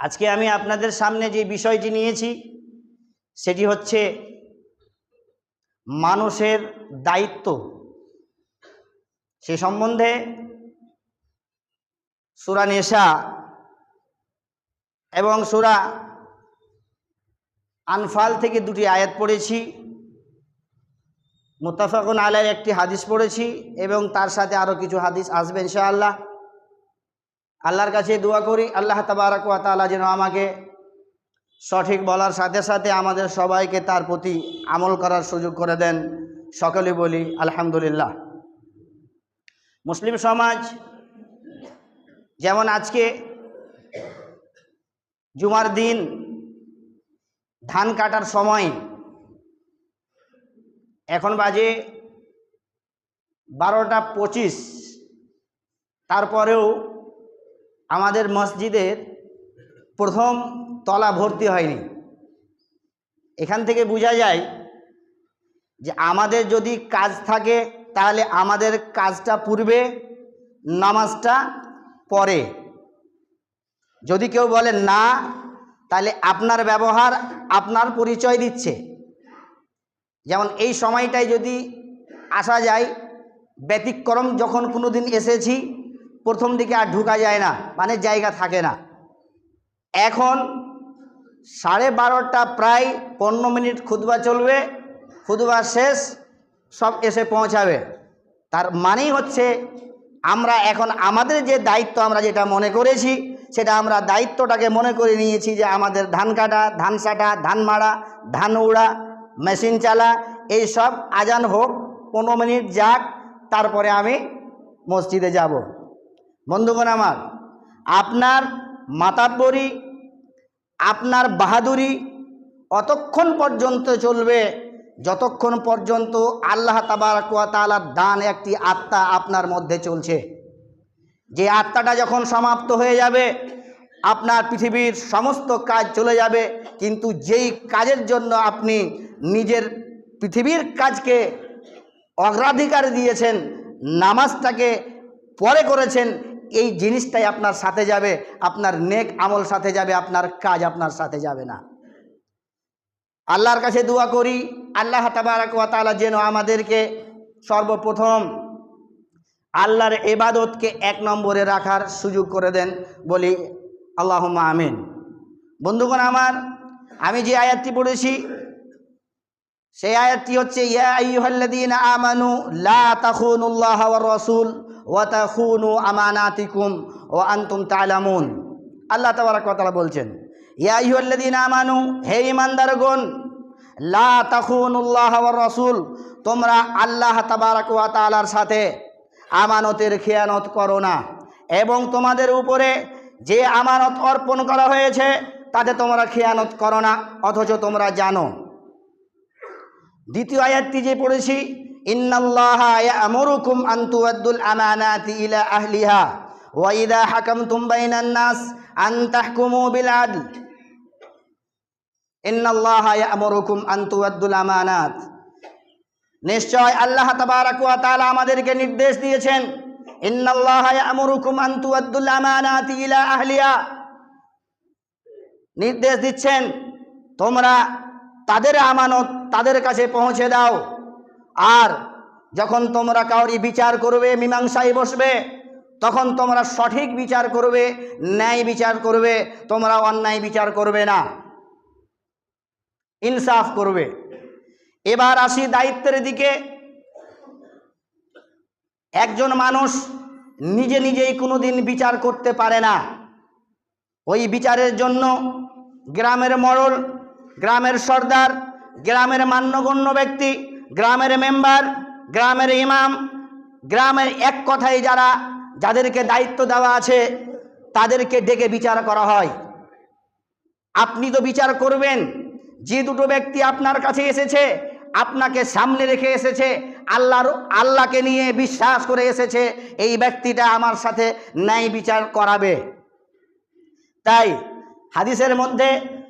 আজকে আমি আপনাদের সামনে যে বিষয়টি নিয়েছি, সেটি হচ্ছে মানুষের দায়িত্ব। সে সম্বন্ধে সুরা নেশা এবং সুরা আনফাল থেকে দুটি আয়াত পড়েছি। মুতাফাকুন আলাইয়ের একটি হাদিস পড়েছি এবং তার সাথে আরও কিছু হাদিস আসবে ইনশাআল্লাহ। আল্লাহর কাছে দোয়া করি, আল্লাহ তাবারক তাআলা যেন আমাকে সঠিক বলার সাথে সাথে আমাদের সবাইকে তার প্রতি আমল করার সুযোগ করে দেন। সকলে বলি, আলহামদুলিল্লাহ। মুসলিম সমাজ যেমন আজকে জুমার দিন ধান কাটার সময়, এখন বাজে বারোটা পঁচিশ, তারপরেও আমাদের মসজিদের প্রথম তলা ভর্তি হয়নি। এখান থেকে বোঝা যায় যে আমাদের যদি কাজ থাকে, তাহলে আমাদের কাজটা পূর্বে, নামাজটা পরে। যদি কেউ বলে না, তাহলে আপনার ব্যবহার আপনার পরিচয় দিচ্ছে। যেমন এই সময়টায় যদি আসা যায়, ব্যতিক্রম যখন কোনো দিন এসেছি প্রথম দিকে আর ঢুকা যায় না মানে জায়গা থাকে না। এখন সাড়ে বারোটা প্রায় পনেরো মিনিট খুদবা চলবে খুদবা শেষ, সব এসে পৌঁছাবে। তার মানেই হচ্ছে আমরা এখন আমাদের যে দায়িত্ব আমরা যেটা মনে করেছি, সেটা আমরা দায়িত্বটাকে মনে করে নিয়েছি যে আমাদের ধান কাটা, ধান সাটা, ধান মারা ধান উড়া, মেশিন চালা, এই সব আজান হোক, পনেরো মিনিট যাক, তারপরে আমি মসজিদে যাব। বন্ধুগণ আমার, আপনার মাতাব্বরি আপনার বাহাদুরি অতক্ষণ পর্যন্ত চলবে, যতক্ষণ পর্যন্ত আল্লাহ তাবারকুয়া তালার দান একটি আত্মা আপনার মধ্যে চলছে। যে আত্মাটা যখন সমাপ্ত হয়ে যাবে, আপনার পৃথিবীর সমস্ত কাজ চলে যাবে, কিন্তু যেই কাজের জন্য আপনি নিজের পৃথিবীর কাজকে অগ্রাধিকার দিয়েছেন, নামাজটাকে পরে করেছেন এই জিনিসটাই আপনার সাথে যাবে, আপনার নেক আমল সাথে যাবে, আপনার কাজ আপনার সাথে যাবে না। আল্লাহর কাছে দোয়া করি, আল্লাহ তাবারাকালা যেন আমাদেরকে সর্বপ্রথম আল্লাহর এবাদতকে এক নম্বরে রাখার সুযোগ করে দেন বলি আল্লাহ আমিন। বন্ধুগণ আমার, আমি যে আয়াতটি পড়েছি, সেই আয়াতটি হচ্ছে, ইয়া আমানু লা তাখুনুল্লাহ ওয়ার রাসূল। ওয়া তাখুনু আমানাতিকুম ওয়া আনতুম তা'লামুন। আল্লাহ তাবারক তাআলা বলছেন, ইয়া আইয়ুহাল্লাযীনা আমানু, হে ঈমানদারগণ, লা তাখুনুল্লাহ ওয়ার রাসূল, তোমরা আল্লাহ তাবারক ওয়া তাআলার সাথে আমানতের খেয়ানত করো না এবং তোমাদের উপরে যে আমানত অর্পণ করা হয়েছে, তাতে তোমরা খেয়ানত করো না, অথচ তোমরা জানো। দ্বিতীয় আয়াতটি যে পড়েছি ইন্নাল্লাহা ইয়ামুরুকুম আন তুআদ্দুল আমানাতি ইলা আহলিহা ওয়া ইযা হাকামতুম বাইনান নাস আন তাহকুমু বিল আদল। ইন্নাল্লাহা ইয়ামুরুকুম আন তুআদ্দুল আমানাত। নিশ্চয় আল্লাহ তাবারাক আমাদেরকে নির্দেশ দিয়েছেন, ইন্নাল্লাহা ইয়ামুরুকুম আন তুআদ্দুল আমানাতি ইলা আহলিহা। নির্দেশ দিচ্ছেন, তোমরা তাদের আমানত তাদের কাছে পৌঁছে দাও। আর যখন তোমরা কাউরি বিচার করবে, মীমাংসায় বসবে, তখন তোমরা সঠিক বিচার করবে, ন্যায় বিচার করবে, তোমরা অন্যায় বিচার করবে না। ইনসাফ করবে। এবার আসি দায়িত্বের দিকে। একজন মানুষ নিজে নিজেই কোনো দিন বিচার করতে পারে না। ওই বিচারের জন্য গ্রামের মরল, গ্রামের সর্দার, গ্রামের মান্যগণ্য ব্যক্তি গ্রামের মেম্বার, গ্রামের ইমাম, গ্রামের এক কথায় যারা যাদেরকে দায়িত্ব দেওয়া আছে, তাদেরকে ডেকে বিচার করা হয়। আপনি তো বিচার করবেন। যে দুটো ব্যক্তি আপনার কাছে এসেছে, আপনাকে সামনে রেখে এসেছে, আল্লাহর, আল্লাহকে নিয়ে বিশ্বাস করে এসেছে, এই ব্যক্তিটা আমার সাথে ন্যায় বিচার করাবে। তাই হাদিসের মধ্যে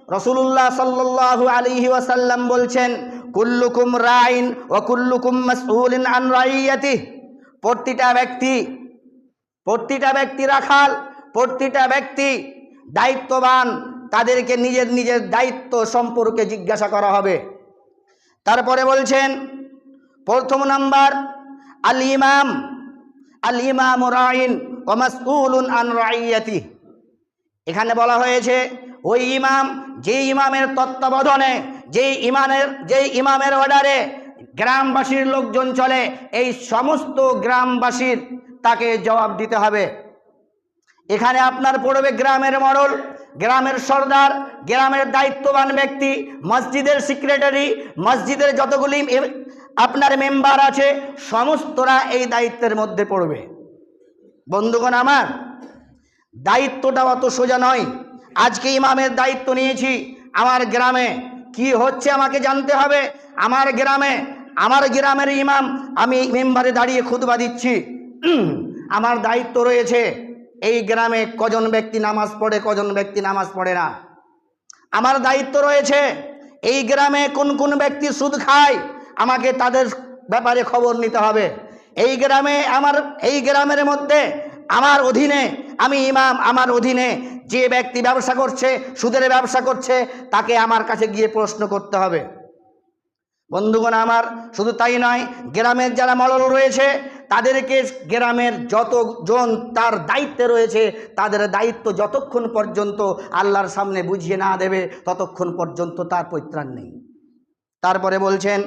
রসুল্লাহ সাল্লু আলিহি ওয়াসাল্লাম বলছেন কুল্লুকুম রাইন ও কুল্লুকুম মাসউলিন আন রাইয়াতি। প্রতিটা ব্যক্তি প্রতিটা ব্যক্তি রাখাল, প্রতিটা ব্যক্তি দায়িত্ববান, তাদেরকে নিজের নিজের দায়িত্ব সম্পর্কে জিজ্ঞাসা করা হবে। তারপরে বলছেন, প্রথম নাম্বার, আল ইমাম আল ইমাম রাইন ওমাসউলুন আন রাইয়াতি। এখানে বলা হয়েছে, ওই ইমাম যে ইমামের তত্ত্বাবধানে যেই ইমানের যেই ইমামের অর্ডারে গ্রামবাসীর লোকজন চলে, এই সমস্ত গ্রামবাসীর তাকে জবাব দিতে হবে। এখানে আপনার পড়বে গ্রামের মডল গ্রামের সর্দার, গ্রামের দায়িত্ববান ব্যক্তি, মসজিদের সেক্রেটারি মসজিদের যতগুলি আপনার মেম্বার আছে, সমস্তরা এই দায়িত্বের মধ্যে পড়বে। বন্ধুগণ আমার, দায়িত্বটা অত সোজা নয়। আজকে ইমামের দায়িত্ব নিয়েছি আমার গ্রামে। কি হচ্ছে আমাকে জানতে হবে? আমার গ্রামে, আমার গ্রামের ইমাম, আমি মেম্বারে দাঁড়িয়ে খুতবা দিচ্ছি। আমার দায়িত্ব রয়েছে, এই গ্রামে কজন ব্যক্তি নামাজ পড়ে, কজন ব্যক্তি নামাজ পড়ে না। আমার দায়িত্ব রয়েছে, এই গ্রামে কোন কোন ব্যক্তি সুদ খায়, আমাকে তাদের ব্যাপারে খবর নিতে হবে। এই গ্রামে আমার, এই গ্রামের মধ্যে, আমার অধীনে, আমি ইমাম, আমার অধীনে যে ব্যক্তি ব্যবসা করছে, সুদের ব্যবসা করছে, তাকে আমার কাছে গিয়ে প্রশ্ন করতে হবে। বন্ধুগণ আমার, শুধু তাই নয়, গ্রামের যারা মলল রয়েছে, তাদেরকে গ্রামের যতজন তার দায়িত্বে রয়েছে, তাদের দায়িত্ব যতক্ষণ পর্যন্ত আল্লাহর সামনে বুঝিয়ে না দেবে, ততক্ষণ পর্যন্ত তার পরিত্রাণ নেই। তারপরে বলছেন,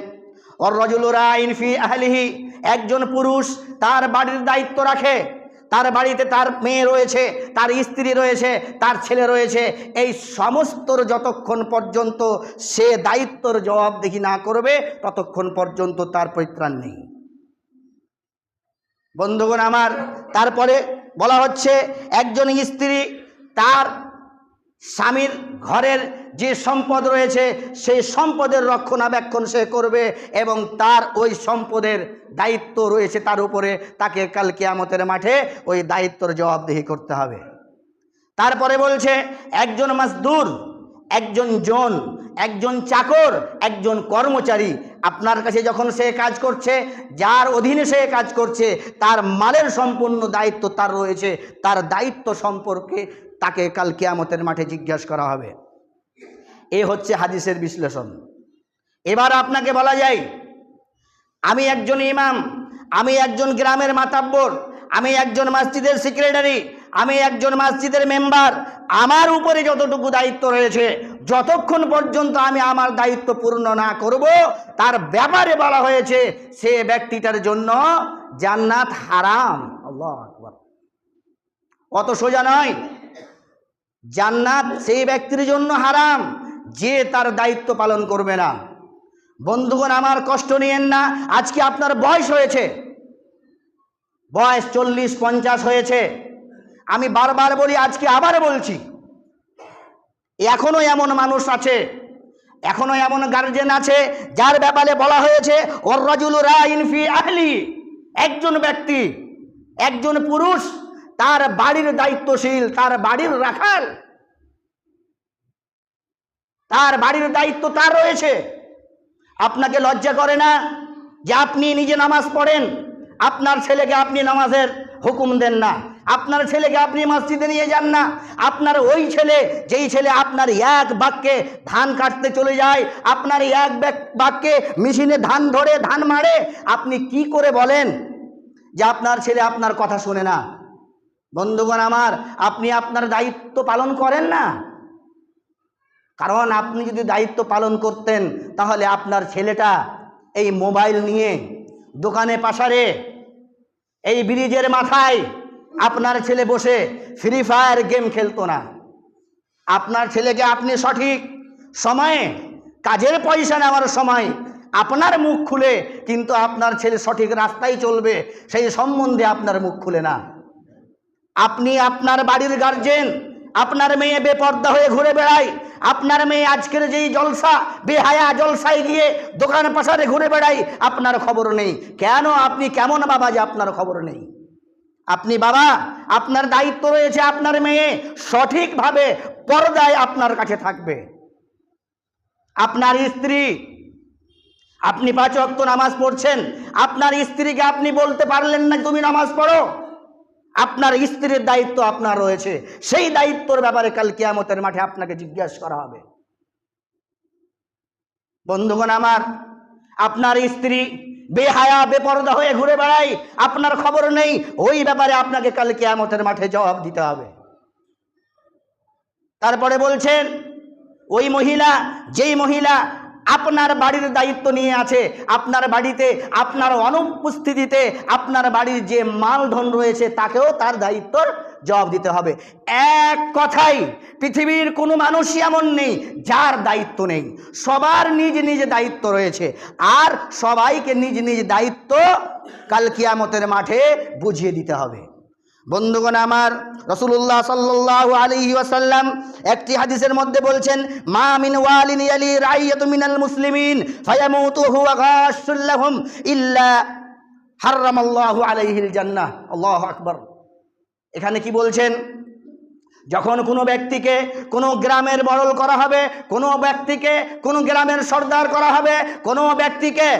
অর রজুলুরা ইনফি আহলিহি, একজন পুরুষ তার বাড়ির দায়িত্ব রাখে তার বাড়িতে তার মেয়ে রয়েছে, তার স্ত্রী রয়েছে, তার ছেলে রয়েছে, এই সমস্তর যতক্ষণ পর্যন্ত সে দায়িত্বর জবাবদিহি না করবে, ততক্ষণ পর্যন্ত তার পরিত্রাণ নেই। বন্ধুগণ আমার, তারপরে বলা হচ্ছে, একজন স্ত্রী তার স্বামীর ঘরের যে সম্পদ রয়েছে, সেই সম্পদের রক্ষণাবেক্ষণ সে করবে এবং তার ওই সম্পদের দায়িত্ব রয়েছে তার উপরে। তাকে কাল কিয়ামতের মাঠে ওই দায়িত্বর জবাবদিহি করতে হবে। তারপরে বলছে, একজন মাসদুর একজন জন, একজন চাকর, একজন কর্মচারী, আপনার কাছে যখন সে কাজ করছে, যার অধীনে সে কাজ করছে, তার মালের সম্পূর্ণ দায়িত্ব তার রয়েছে, তার দায়িত্ব সম্পর্কে তাকে কাল কেয়ামতের মাঠে জিজ্ঞাসা করা হবে। এ হচ্ছে হাদিসের বিশ্লেষণ। এবার আপনাকে বলা যায়, আমি একজন ইমাম, আমি একজন গ্রামের মাতাব্বর, আমি একজন মসজিদের সেক্রেটারি, আমি একজন মসজিদের মেম্বার, আমার উপরে যতটুকু দায়িত্ব রয়েছে, যতক্ষণ পর্যন্ত আমি আমার দায়িত্ব পূর্ণ না করব, তার ব্যাপারে বলা হয়েছে, সে ব্যক্তিটার জন্য জান্নাত হারাম। অত সোজা নয়, জান্নাত সেই ব্যক্তির জন্য হারাম। যে তার দায়িত্ব পালন করবে না। বন্ধুগণ, আমার কষ্ট নিয়েন না, আজকে আপনার বয়স হয়েছে। বয়স চল্লিশ, পঞ্চাশ হয়েছে। আমি বারবার বলি, আজকে আবার বলছি, এখনও এমন মানুষ আছে, এখনও এমন গার্জেন আছে, যার ব্যাপারে বলা হয়েছে, ওর রাজুল রাইনফি আহলি। একজন ব্যক্তি, একজন পুরুষ, তার বাড়ির দায়িত্বশীল, তার বাড়ির রাখাল। তার বাড়ির দায়িত্ব তার রয়েছে। আপনাকে লজ্জা করে না যে আপনি নিজে নামাজ পড়েন? আপনার ছেলেকে আপনি নামাজের হুকুম দেন না। আপনার ছেলেকে আপনি মসজিদে নিয়ে যান না। আপনার ওই ছেলে, যেই ছেলে আপনার এক বাক্যে ধান কাটতে চলে যায়, আপনার এক বাক- বাক্যে মেশিনে ধান ধরে, ধান মারে, আপনি কি করে বলেন যে আপনার ছেলে আপনার কথা শোনে না? বন্ধুগণ আমার, আপনি আপনার দায়িত্ব পালন করেন না? কারণ আপনি যদি দায়িত্ব পালন করতেন, তাহলে আপনার ছেলেটা এই মোবাইল নিয়ে দোকানে পাশারে, এই ব্রিজের মাথায় আপনার ছেলে বসে ফ্রি ফায়ার গেম খেলতো না। আপনার ছেলেকে আপনি সঠিক সময়ে কাজের পয়সা নেওয়ার সময় আপনার মুখ খুলে, কিন্তু আপনার ছেলে সঠিক রাস্তায় চলবে, সেই সম্বন্ধে আপনার মুখ খুলে না। আপনি আপনার বাড়ির গার্জেন আপনার মেয়ে বেপর্দা হয়ে ঘুরে বেড়ায়। আপনার মেয়ে আজকের যেই জলসা, বেহায়া জলসায় গিয়ে দোকান পাশারে ঘুরে বেড়ায়, আপনার খবর নেই। কেন আপনি কেমন বাবা যে আপনার খবর নেই? আপনি বাবা, আপনার দায়িত্ব রয়েছে আপনার মেয়ে সঠিকভাবে পর্দায় আপনার কাছে থাকবে। আপনার স্ত্রী, আপনি পাঁচ অক্ত নামাজ পড়ছেন। আপনার স্ত্রীকে আপনি বলতে পারলেন না তুমি নামাজ পড়ো। আপনার স্ত্রীর দায়িত্ব আপনার রয়েছে। সেই দায়িত্বর ব্যাপারে কাল কিয়ামতের মাঠে আপনাকে জিজ্ঞাসা করা হবে। বন্ধুগণ আমার, আপনার স্ত্রী বেহায়া, বেপরদা হয়ে ঘুরে বেড়াই আপনার খবর নেই, ওই ব্যাপারে আপনাকে কাল কিয়ামতের মাঠে জবাব দিতে হবে। তারপরে বলছেন, ওই মহিলা, যেই মহিলা আপনার বাড়ির দায়িত্ব নিয়ে আছে, আপনার বাড়িতে, আপনার অনুপস্থিতিতে, আপনার বাড়ির যে মালধন রয়েছে, তাকেও তার দায়িত্বর জবাব দিতে হবে। এক কথাই, পৃথিবীর কোনো মানুষই এমন নেই যার দায়িত্ব নেই। সবার নিজ নিজ দায়িত্ব রয়েছে। আর সবাইকে নিজ নিজ দায়িত্ব কাল কিয়ামতের মাঠে বুঝিয়ে দিতে হবে। বন্ধুগণ আমার রসুল্লাহ সাল্লাহ আলাইহি ওয়াসাল্লাম একটি হাদিসের মধ্যে বলছেন, মা মিন ওয়ালিন ইয়ালি রাইয়াতু মিনাল মুসলিমিন, ফায়ামুতু আলাইহিল জান্নাহ। আল্লাহু আকবার। এখানে কি বলছেন? যখন কোনো ব্যক্তিকে কোনো গ্রামের বড়ল করা হবে, কোনো ব্যক্তিকে কোনো গ্রামের সর্দার করা হবে, কোনো ব্যক্তিকে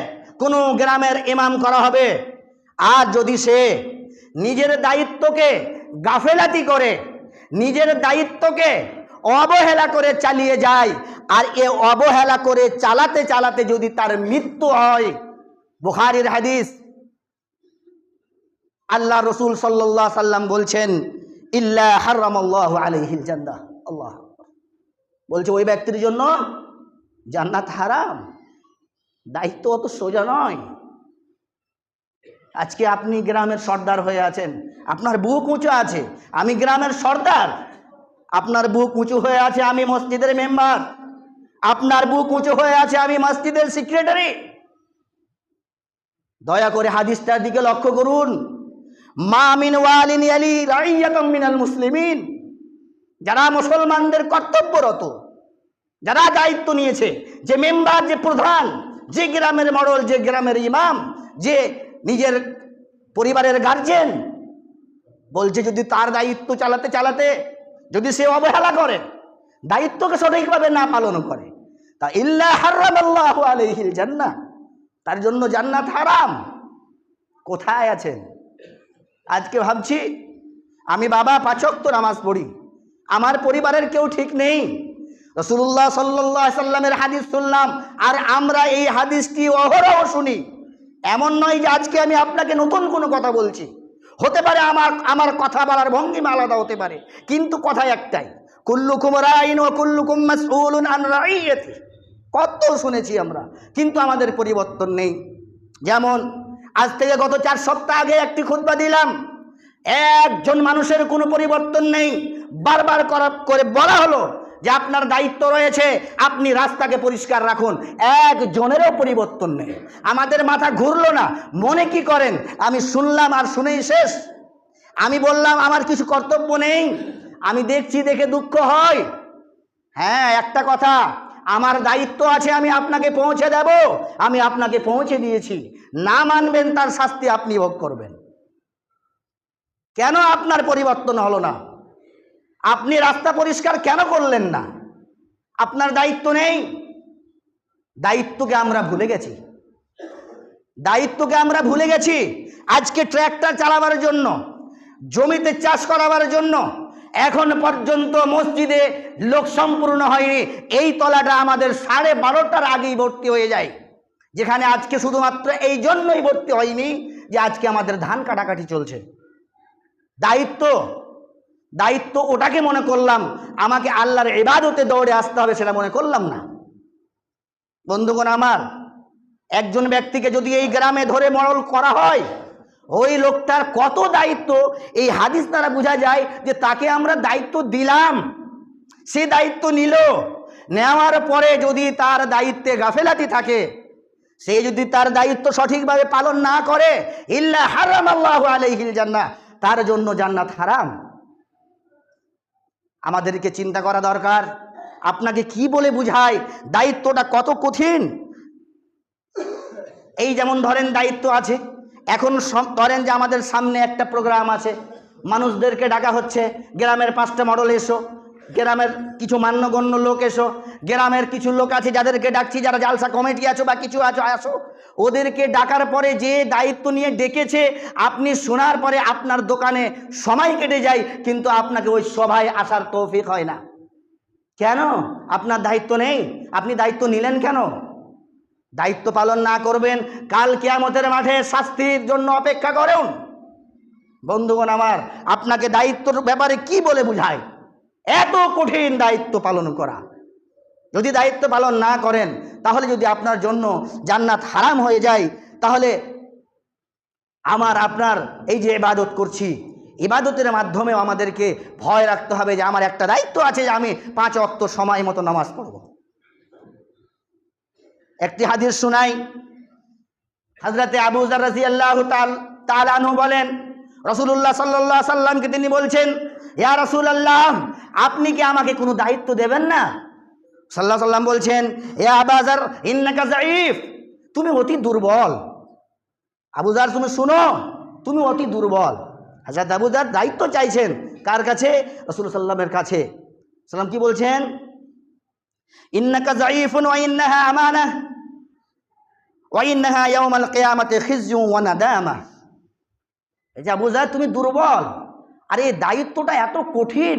কোনো গ্রামের ইমাম করা হবে, আর যদি সে নিজের দায়িত্বকে গাফেলাতি করে, নিজের দায়িত্বকে অবহেলা করে চালিয়ে যায়। আর এ অবহেলা করে চালাতে চালাতে যদি তার মৃত্যু হয়, বুখারির হাদিস, আল্লাহ রসুল সাল্লাহ সাল্লাম বলছেন, ইল্লা হারামাল্লাহ আলাইহিল জান্নাহ। আল্লাহ বলছে, ওই ব্যক্তির জন্য জান্নাত হারাম। দায়িত্ব অত সোজা নয়। আজকে আপনি গ্রামের সর্দার হয়ে আছেন। আপনার বুক উঁচু আছে। আমি গ্রামের সর্দার। আপনার বুক উঁচু হয়ে আছে আমি মসজিদের মেম্বার। আপনার বুক উঁচু হয়ে আছে আমি মসজিদের সেক্রেটারি দয়া করে হাদিসটার দিকে লক্ষ্য করুন। ওয়ালিন মিনাল মুসলিমিন। যারা মুসলমানদের কর্তব্যরত, যারা দায়িত্ব নিয়েছে, যে মেম্বার, যে প্রধান, যে গ্রামের মডল, যে গ্রামের ইমাম, যে নিজের পরিবারের গার্জেন বলছে, যদি তার দায়িত্ব চালাতে চালাতে, যদি সে অবহেলা করে, দায়িত্বকে সঠিকভাবে না পালন করে, তা ইল্লা হারামাল্লাহু আলাইহিল জান্নাহ, তার জন্য জান্নাত হারাম। কোথায় আছেন? আজকে ভাবছি, আমি বাবা পাচক তো নামাজ পড়ি, আমার পরিবারের কেউ ঠিক নেই। রসুল্লাহ সাল্লাহ সাল্লামের হাদিস শুনলাম, আর আমরা এই হাদিসটি অহরহ শুনি। এমন নয় যে আজকে আমি আপনাকে নতুন কোনো কথা বলছি। হতে পারে আমার আমার কথা বলার ভঙ্গিমা আলাদা হতে পারে, কিন্তু কথা একটাই, কুল্লুকুম রাইন ও কুল্লুকুম মাসউলুন আন রাইয়াতি। কত শুনেছি আমরা, কিন্তু আমাদের পরিবর্তন নেই। যেমন, আজ থেকে গত চার সপ্তাহ আগে একটি খুতবা দিলাম, একজন মানুষের কোনো পরিবর্তন নেই। বারবার করা, করে বলা হলো যে আপনার দায়িত্ব রয়েছে, আপনি রাস্তাকে পরিষ্কার রাখুন। একজনেরও পরিবর্তন নেই। আমাদের মাথা ঘুরলো না। মনে কি করেন? আমি শুনলাম আর শুনেই শেষ। আমি বললাম, আমার কিছু কর্তব্য নেই। আমি দেখছি দেখে দুঃখ হয়। হ্যাঁ একটা কথা। আমার দায়িত্ব আছে, আমি আপনাকে পৌঁছে দেব। আমি আপনাকে পৌঁছে দিয়েছি। না মানবেন, তার শাস্তি আপনি ভোগ করবেন। কেন আপনার পরিবর্তন হলো না? আপনি রাস্তা পরিষ্কার কেন করলেন না? আপনার দায়িত্ব নেই। দায়িত্বকে আমরা ভুলে গেছি। দায়িত্বকে আমরা ভুলে গেছি। আজকে ট্র্যাক্টর চালাবার জন্য, জমিতে চাষ করাবার জন্য এখন পর্যন্ত মসজিদে লোক সম্পূর্ণ হয়নি। এই তলাটা আমাদের সাড়ে বারোটার আগেই ভর্তি হয়ে যায়। যেখানে আজকে শুধুমাত্র এই জন্যই ভর্তি হয়নি যে আজকে আমাদের ধান কাটাকাটি চলছে। দায়িত্ব দায়িত্ব ওটাকে মনে করলাম, আমাকে আল্লাহর এবাদতে দৌড়ে আসতে হবে সেটা মনে করলাম না। বন্ধুগণ আমার, একজন ব্যক্তিকে যদি এই গ্রামে ধরে মরল করা হয়, ওই লোকটার কত দায়িত্ব? এই হাদিস দ্বারা বোঝা যায় যে তাকে আমরা দায়িত্ব দিলাম, সে দায়িত্ব নিল। নেওয়ার পরে যদি তার দায়িত্বে গাফেলাতি থাকে, সে যদি তার দায়িত্ব সঠিকভাবে পালন না করে, ইল্লা হারাম আল্লাহ আলাইহিল জান্না তার জন্য জান্নাত হারাম। আমাদেরকে চিন্তা করা দরকার। আপনাকে কি বলে বুঝায় দায়িত্বটা কত কঠিন? এই যেমন ধরেন দায়িত্ব আছে, এখন ধরেন যে আমাদের সামনে একটা প্রোগ্রাম আছে, মানুষদেরকে ডাকা হচ্ছে, গ্রামের পাঁচটা মডেল এসো, গ্রামের কিছু মান্যগণ্য লোক এসো, গ্রামের কিছু লোক আছে যাদেরকে ডাকছি, যারা জালসা কমিটি আছো বা কিছু আছো, আসো ওদেরকে ডাকার পরে যে দায়িত্ব নিয়ে ডেকেছে, আপনি শোনার পরে আপনার দোকানে সময় কেটে যায়, কিন্তু আপনাকে ওই সভায় আসার তৌফিক হয় না। কেন? আপনার দায়িত্ব নেই। আপনি দায়িত্ব নিলেন কেন? দায়িত্ব পালন না করবেন, কাল কেয়ামতের মাঠে শাস্তির জন্য অপেক্ষা করুন। বন্ধুগণ আমার, আপনাকে দায়িত্বর ব্যাপারে কি বলে বুঝায়? এত কঠিন দায়িত্ব পালন করা। যদি দায়িত্ব পালন না করেন, তাহলে যদি আপনার জন্য জান্নাত হারাম হয়ে যায়, তাহলে আমার আপনার এই যে ইবাদত করছি, ইবাদতের মাধ্যমেও আমাদেরকে ভয় রাখতে হবে যে আমার একটা দায়িত্ব আছে যে আমি পাঁচ অক্ত সময় মতো নামাজ পড়ব। একটি হাদিস শোনাই হাজরাতে আবু রাজি আল্লাহ তালানহু বলেন রসুল্লাহ সাল্লাহ সাল্লামকে তিনি বলছেন, ইয়া রসুল আল্লাহ আপনি কি আমাকে কোনো দায়িত্ব দেবেন না? সাল্লাহ সাল্লাম বলছেন, এ আবাজার ইন্নাকা জাইফ তুমি অতি দুর্বল। আবুজার তুমি শুনো, তুমি অতি দুর্বল। হাজার আবুজার দায়িত্ব চাইছেন কার কাছে? রসুল সাল্লামের কাছে। সাল্লাম কি বলছেন? ইন্নাকা জাইফুন ওয়া ইন্নাহা আমানা, ওয়া আবুজার তুমি দুর্বল। আর এই দায়িত্বটা এত কঠিন।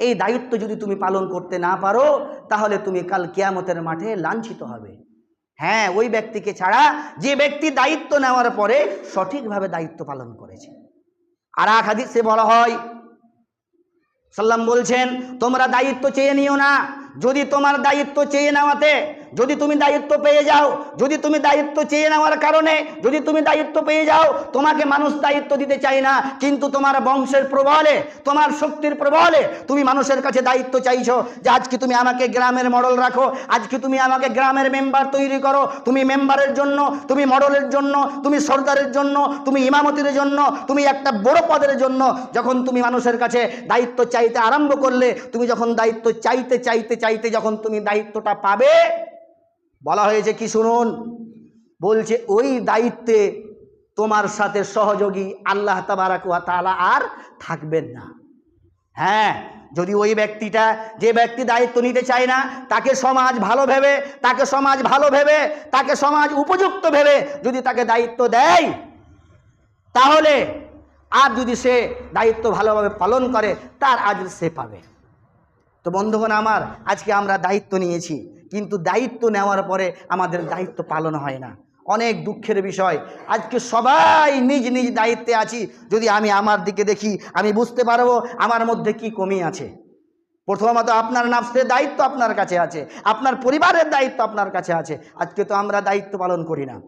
এই দায়িত্ব যদি তুমি পালন করতে না পারো, তাহলে তুমি কাল কেয়ামতের মাঠে লাঞ্ছিত হবে। হ্যাঁ ওই ব্যক্তিকে ছাড়া যে ব্যক্তি দায়িত্ব নেওয়ার পরে সঠিকভাবে দায়িত্ব পালন করেছে। আর এক হাদিসে বলা হয়, সাল্লাম বলছেন, তোমরা দায়িত্ব চেয়ে নিও না। যদি তোমার দায়িত্ব চেয়ে নেওয়াতে যদি তুমি দায়িত্ব পেয়ে যাও, যদি তুমি দায়িত্ব চেয়ে নেওয়ার কারণে, যদি তুমি দায়িত্ব পেয়ে যাও, তোমাকে মানুষ দায়িত্ব দিতে চায় না, কিন্তু তোমার বংশের প্রবলে, তোমার শক্তির প্রবলে, তুমি মানুষের কাছে দায়িত্ব চাইছো যে আজকে তুমি আমাকে গ্রামের মডেল রাখো, আজকে তুমি আমাকে গ্রামের মেম্বার তৈরি করো, তুমি মেম্বারের জন্য, তুমি মডেলের জন্য, তুমি সর্দারের জন্য, তুমি ইমামতির জন্য, তুমি একটা বড় পদের জন্য, যখন তুমি মানুষের কাছে দায়িত্ব চাইতে আরম্ভ করলে, তুমি যখন দায়িত্ব চাইতে চাইতে চাইতে যখন তুমি দায়িত্বটা পাবে বলা হয়েছে কি শুনুন? বলছে, ওই দায়িত্বে তোমার সাথে সহযোগী আল্লাহ তাবারাকুয়া তালা আর থাকবেন না। হ্যাঁ যদি ওই ব্যক্তিটা যে ব্যক্তি দায়িত্ব নিতে চায় না, তাকে সমাজ ভালো ভেবে, তাকে সমাজ ভালো ভেবে, তাকে সমাজ উপযুক্ত ভেবে যদি তাকে দায়িত্ব দেয়, তাহলে আর যদি সে দায়িত্ব ভালোভাবে পালন করে, তার আজ সে পাবে। তো বন্ধুগণ আমার, আজকে আমরা দায়িত্ব নিয়েছি। কিন্তু দায়িত্ব নেওয়ার পরে আমাদের দায়িত্ব পালন হয় না। অনেক দুঃখের বিষয়। আজকে সবাই নিজ নিজ দায়িত্বে আছি। যদি আমি আমার দিকে দেখি, আমি বুঝতে পারব আমার মধ্যে কি কমি আছে। প্রথমত আপনার নাফসের দায়িত্ব আপনার কাছে আছে। আপনার পরিবারের দায়িত্ব আপনার কাছে আছে। আজকে তো আমরা দায়িত্ব পালন করি না।